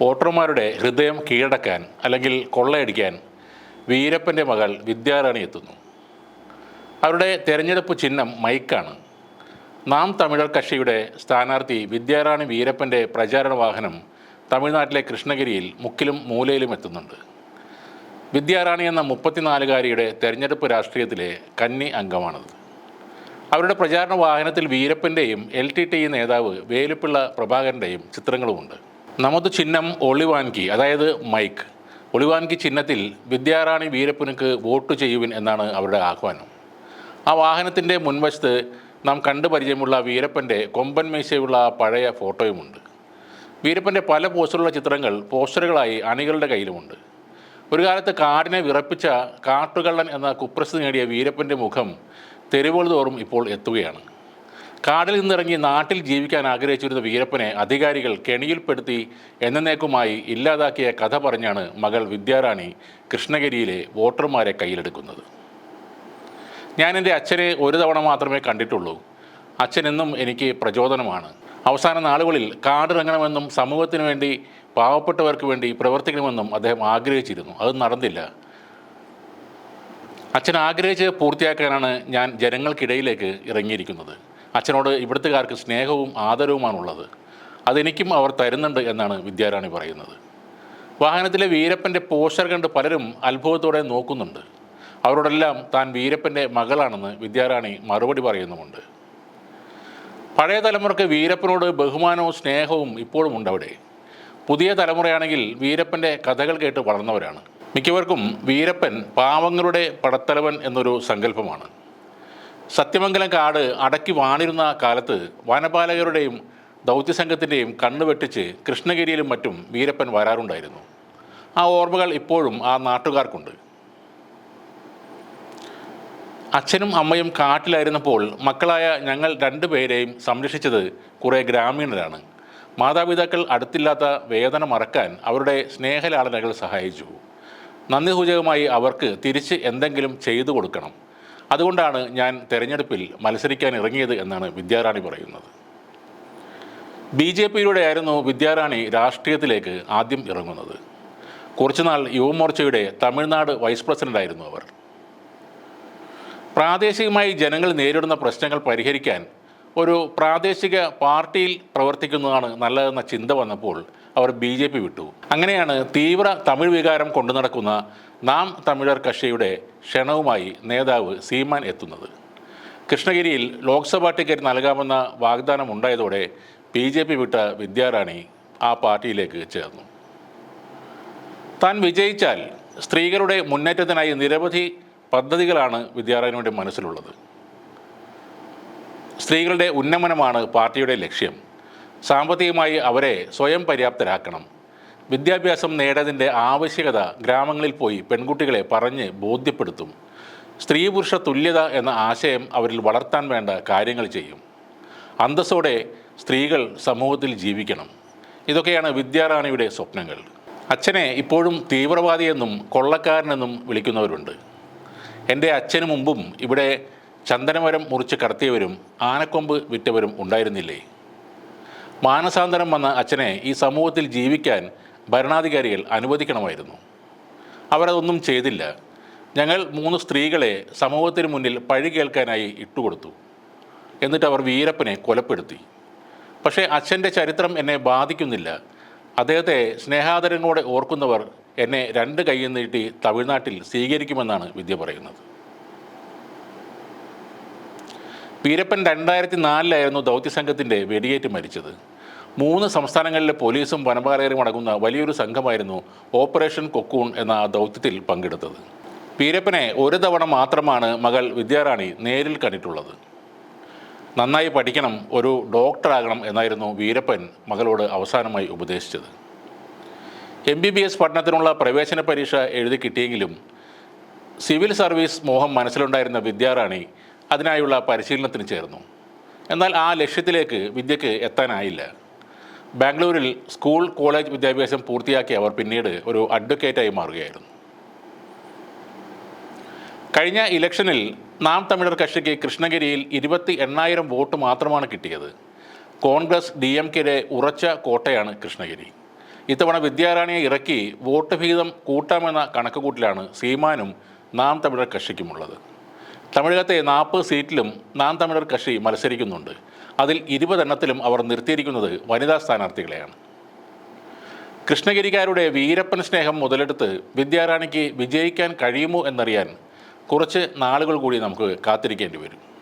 വോട്ടർമാരുടെ ഹൃദയം കീഴടക്കാൻ അല്ലെങ്കിൽ കൊള്ളയടിക്കാൻ വീരപ്പന്റെ മകൾ വിദ്യാറാണി എത്തുന്നു. അവരുടെ തെരഞ്ഞെടുപ്പ് ചിഹ്നം മൈക്കാണ്. നാം തമിഴർ കക്ഷിയുടെ സ്ഥാനാർത്ഥി വിദ്യാറാണി വീരപ്പന്റെ പ്രചാരണ വാഹനം തമിഴ്നാട്ടിലെ കൃഷ്ണഗിരിയിൽ മുക്കിലും മൂലയിലും എത്തുന്നുണ്ട്. വിദ്യാറാണി എന്ന മുപ്പത്തിനാലുകാരിയുടെ തെരഞ്ഞെടുപ്പ് രാഷ്ട്രീയത്തിലെ കന്നി അംഗമാണത്. അവരുടെ പ്രചാരണ വാഹനത്തിൽ വീരപ്പന്റെയും എൽ ടി ടി നേതാവ് വേലുപ്പിള്ള പ്രഭാകരന്റെയും ചിത്രങ്ങളുമുണ്ട്. നമത് ചിഹ്നം ഒളിവാൻകി അതായത് മൈക്ക്. ഒളിവാൻകി ചിഹ്നത്തിൽ വിദ്യാറാണി വീരപ്പനുക്ക് വോട്ട് ചെയ്യുവിൻ എന്നാണ് അവരുടെ ആഹ്വാനം. ആ വാഹനത്തിന്റെ മുൻവശത്ത് നാം കണ്ടു പരിചയമുള്ള വീരപ്പന്റെ കൊമ്പൻ മീശയുള്ള പഴയ ഫോട്ടോയുമുണ്ട്. വീരപ്പന്റെ പല പോസ്റ്ററുള്ള ചിത്രങ്ങൾ പോസ്റ്ററുകളായി അണികളുടെ കയ്യിലുമുണ്ട്. ഒരു കാലത്ത് കാടിനെ വിറപ്പിച്ച കാട്ടുകള്ളൻ എന്ന കുപ്രസിദ്ധി നേടിയ വീരപ്പന്റെ മുഖം തെരുവുകൾ തോറും ഇപ്പോൾ എത്തുകയാണ്. കാടിൽ നിന്നിറങ്ങി നാട്ടിൽ ജീവിക്കാൻ ആഗ്രഹിച്ചിരുന്ന വീരപ്പനെ അധികാരികൾ കെണിയിൽപ്പെടുത്തി എന്നേക്കുമായി ഇല്ലാതാക്കിയ കഥ പറഞ്ഞാണ് മകൾ വിദ്യാറാണി കൃഷ്ണഗിരിയിലെ വോട്ടർമാരെ കയ്യിലെടുക്കുന്നത്. ഞാൻ എന്റെ അച്ഛനെ ഒരു തവണ മാത്രമേ കണ്ടിട്ടുള്ളൂ. അച്ഛൻ എന്നും എനിക്ക് പ്രചോദനമാണ്. അവസാന നാളുകളിൽ കാടിറങ്ങണമെന്നും സമൂഹത്തിന് വേണ്ടി പാവപ്പെട്ടവർക്ക് വേണ്ടി പ്രവർത്തിക്കണമെന്നും അദ്ദേഹം ആഗ്രഹിച്ചിരുന്നു. അത് നടന്നില്ല. അച്ഛൻ ആഗ്രഹിച്ച് പൂർത്തിയാക്കാനാണ് ഞാൻ ജനങ്ങൾക്കിടയിലേക്ക് ഇറങ്ങിയിരിക്കുന്നത്. അച്ഛനോട് ഇവിടുത്തുകാർക്ക് സ്നേഹവും ആദരവുമാണുള്ളത്. അതെനിക്കും അവർ തരുന്നുണ്ട് എന്നാണ് വിദ്യാരാണി പറയുന്നത്. വാഹനത്തിലെ വീരപ്പന്റെ പോസ്റ്റർ കണ്ട് പലരും അത്ഭുതത്തോടെ നോക്കുന്നുണ്ട്. അവരോടെല്ലാം താൻ വീരപ്പന്റെ മകളാണെന്ന് വിദ്യാരാണി മറുപടി പറയുന്നുമുണ്ട്. പഴയ തലമുറയ്ക്ക് വീരപ്പനോട് ബഹുമാനവും സ്നേഹവും ഇപ്പോഴും ഉണ്ട് അവിടെ. പുതിയ തലമുറയാണെങ്കിൽ വീരപ്പന്റെ കഥകൾ കേട്ട് വളർന്നവരാണ്. മിക്കവർക്കും വീരപ്പൻ പാവങ്ങളുടെ പടത്തലവൻ എന്നൊരു സങ്കല്പമാണ്. സത്യമംഗലം കാട് അടക്കി വാണിരുന്ന കാലത്ത് വനപാലകരുടെയും ദൗത്യസംഘത്തിന്റെയും കണ്ണു വെട്ടിച്ച് കൃഷ്ണഗിരിയിലും മറ്റും വീരപ്പൻ വരാറുണ്ടായിരുന്നു. ആ ഓർമ്മകൾ ഇപ്പോഴും ആ നാട്ടുകാർക്കുണ്ട്. അച്ഛനും അമ്മയും കാട്ടിലായിരുന്നപ്പോൾ മക്കളായ ഞങ്ങൾ രണ്ടുപേരെയും സംരക്ഷിച്ചത് കുറേ ഗ്രാമീണരാണ്. മാതാപിതാക്കൾ അടുത്തില്ലാത്ത വേദന മറക്കാൻ അവരുടെ സ്നേഹലാളനകൾ സഹായിച്ചു. നന്ദി സൂചകമായി അവർക്ക് തിരിച്ച് എന്തെങ്കിലും ചെയ്തു കൊടുക്കണം. അതുകൊണ്ടാണ് ഞാൻ തെരഞ്ഞെടുപ്പിൽ മത്സരിക്കാൻ ഇറങ്ങിയത് എന്നാണ് വിദ്യാറാണി പറയുന്നത്. ബി ജെ പിയിലൂടെയായിരുന്നു വിദ്യാറാണി രാഷ്ട്രീയത്തിലേക്ക് ആദ്യം ഇറങ്ങുന്നത്. കുറച്ചുനാൾ യുവമോർച്ചയുടെ തമിഴ്നാട് വൈസ് പ്രസിഡന്റായിരുന്നു അവർ. പ്രാദേശികമായി ജനങ്ങൾ നേരിടുന്ന പ്രശ്നങ്ങൾ പരിഹരിക്കാൻ ഒരു പ്രാദേശിക പാർട്ടിയിൽ പ്രവർത്തിക്കുന്നതാണ് നല്ലതെന്ന ചിന്ത വന്നപ്പോൾ അവർ ബി ജെ പി വിട്ടു. അങ്ങനെയാണ് തീവ്ര തമിഴ് വികാരം കൊണ്ടു നടക്കുന്ന നാം തമിഴർ കക്ഷിയുടെ ക്ഷണവുമായി നേതാവ് സീമാൻ എത്തുന്നത്. കൃഷ്ണഗിരിയിൽ ലോക്സഭാ ടിക്കറ്റ് നൽകാമെന്ന വാഗ്ദാനം ഉണ്ടായതോടെ ബി ജെ പി വിട്ട വിദ്യാറാണി ആ പാർട്ടിയിലേക്ക് ചേർന്നു. താൻ വിജയിച്ചാൽ സ്ത്രീകളുടെ മുന്നേറ്റത്തിനായി നിരവധി പദ്ധതികളാണ് വിദ്യാറാണിയുടെ മനസ്സിലുള്ളത്. സ്ത്രീകളുടെ ഉന്നമനമാണ് പാർട്ടിയുടെ ലക്ഷ്യം. സാമ്പത്തികമായി അവരെ സ്വയം പര്യാപ്തരാക്കണം. വിദ്യാഭ്യാസം നേടതിന്റെ ആവശ്യകത ഗ്രാമങ്ങളിൽ പോയി പെൺകുട്ടികളെ പറഞ്ഞ് ബോധ്യപ്പെടുത്തും. സ്ത്രീ പുരുഷ തുല്യത എന്ന ആശയം അവരിൽ വളർത്താൻ വേണ്ട കാര്യങ്ങൾ ചെയ്യും. അന്തസ്സോടെ സ്ത്രീകൾ സമൂഹത്തിൽ ജീവിക്കണം. ഇതൊക്കെയാണ് വിദ്യാറാണിയുടെ സ്വപ്നങ്ങൾ. അച്ഛനെ ഇപ്പോഴും തീവ്രവാദിയെന്നും കൊള്ളക്കാരനെന്നും വിളിക്കുന്നവരുണ്ട്. എന്റെ അച്ഛനു മുമ്പും ഇവിടെ ചന്ദനമരം മുറിച്ച് കടത്തിയവരും ആനക്കൊമ്പ് വിറ്റവരും ഉണ്ടായിരുന്നില്ലേ? മാനസാന്തരം വന്ന അച്ഛനെ ഈ സമൂഹത്തിൽ ജീവിക്കാൻ ഭരണാധികാരികൾ അനുവദിക്കണമായിരുന്നു. അവരതൊന്നും ചെയ്തില്ല. ഞങ്ങൾ മൂന്ന് സ്ത്രീകളെ സമൂഹത്തിന് മുന്നിൽ പഴി കേൾക്കാനായി ഇട്ടുകൊടുത്തു. എന്നിട്ട് അവർ വീരപ്പനെ കൊലപ്പെടുത്തി. പക്ഷേ അച്ഛന്റെ ചരിത്രം എന്നെ ബാധിക്കുന്നില്ല. അദ്ദേഹത്തെ സ്നേഹാദരങ്ങളോടെ ഓർക്കുന്നവർ എന്നെ രണ്ട് കൈയിൽ നീട്ടി തമിഴ്നാട്ടിൽ സ്വീകരിക്കുമെന്നാണ് വിദ്യ പറയുന്നത്. വീരപ്പൻ രണ്ടായിരത്തി നാലിലായിരുന്നു ദൗത്യസംഘത്തിന്റെ വെടിയേറ്റ് മരിച്ചത്. മൂന്ന് സംസ്ഥാനങ്ങളിലെ പോലീസും വനപാലകരും അടങ്ങുന്ന വലിയൊരു സംഘമായിരുന്നു ഓപ്പറേഷൻ കൊക്കൂൺ എന്ന ദൗത്യത്തിൽ പങ്കെടുത്തത്. പീരപ്പനെ ഒരു തവണ മാത്രമാണ് മകൾ വിദ്യാറാണി നേരിൽ കണ്ടിട്ടുള്ളത്. നന്നായി പഠിക്കണം ഒരു ഡോക്ടറാകണം എന്നായിരുന്നു വീരപ്പൻ മകളോട് അവസാനമായി ഉപദേശിച്ചത്. എം ബി ബി എസ് പഠനത്തിനുള്ള പ്രവേശന പരീക്ഷ എഴുതി കിട്ടിയെങ്കിലും സിവിൽ സർവീസ് മോഹം മനസ്സിലുണ്ടായിരുന്ന വിദ്യാറാണി അതിനായുള്ള പരിശീലനത്തിന് ചേർന്നു. എന്നാൽ ആ ലക്ഷ്യത്തിലേക്ക് വിദ്യയ്ക്ക് എത്താനായില്ല. ബാംഗ്ലൂരിൽ സ്കൂൾ കോളേജ് വിദ്യാഭ്യാസം പൂർത്തിയാക്കി അവർ പിന്നീട് ഒരു അഡ്വക്കേറ്റായി മാറുകയായിരുന്നു. കഴിഞ്ഞ ഇലക്ഷനിൽ നാം തമിഴർ കക്ഷിക്ക് കൃഷ്ണഗിരിയിൽ ഇരുപത്തി എണ്ണായിരം വോട്ട് മാത്രമാണ് കിട്ടിയത്. കോൺഗ്രസ് ഡി എം കെയുടെ ഉറച്ച കോട്ടയാണ് കൃഷ്ണഗിരി. ഇത്തവണ വിദ്യാറാണിയെ ഇറക്കി വോട്ട് വിഹിതം കൂട്ടാമെന്ന കണക്കുകൂട്ടിലാണ് സീമാനും നാം തമിഴർ കക്ഷിക്കുമുള്ളത്. തമിഴകത്തെ നാൽപ്പത് സീറ്റിലും നാം തമിഴർ കക്ഷി മത്സരിക്കുന്നുണ്ട്. അതിൽ ഇരുപതെണ്ണത്തിലും അവർ നിർത്തിയിരിക്കുന്നത് വനിതാ സ്ഥാനാർത്ഥികളെയാണ്. കൃഷ്ണഗിരിക്കാരുടെ വീരപ്പൻ സ്നേഹം മുതലെടുത്ത് വിദ്യാറാണിക്ക് വിജയിക്കാൻ കഴിയുമോ എന്നറിയാൻ കുറച്ച് നാളുകൾ കൂടി നമുക്ക് കാത്തിരിക്കേണ്ടി വരും.